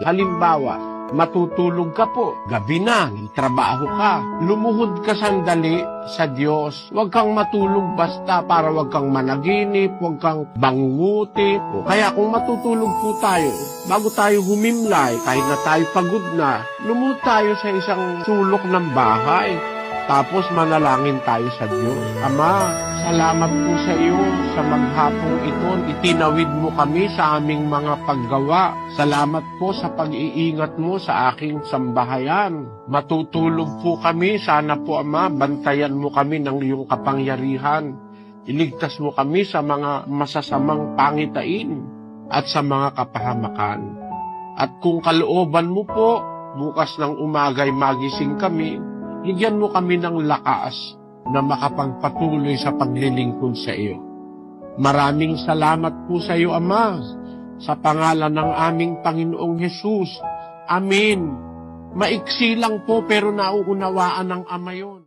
Halimbawa, matutulog ka po, gabi na, trabaho ka, lumuhod ka sandali sa Diyos. Huwag kang matulog basta para huwag kang managinip, huwag kang bangunguti. Kaya kung matutulog po tayo, bago tayo humimlay, kahit na tayo pagod na, lumuhod tayo sa isang sulok ng bahay. Tapos manalangin tayo sa Diyos. Ama, salamat po sa iyo sa maghapong ito. Itinawid mo kami sa aming mga paggawa. Salamat po sa pag-iingat mo sa aking sambahayan. Matutulog po kami. Sana po, Ama, bantayan mo kami ng iyong kapangyarihan. Iligtas mo kami sa mga masasamang pangitain at sa mga kapahamakan. At kung kalooban mo po, bukas ng umagay magising kami, Higyan mo kami ng lakas na makapagpatuloy sa paglilingkod sa iyo. Maraming salamat po sa iyo, Ama, sa pangalan ng aming Panginoong Hesus. Amen. Maiksi lang po pero nauunawaan ng Ama yon.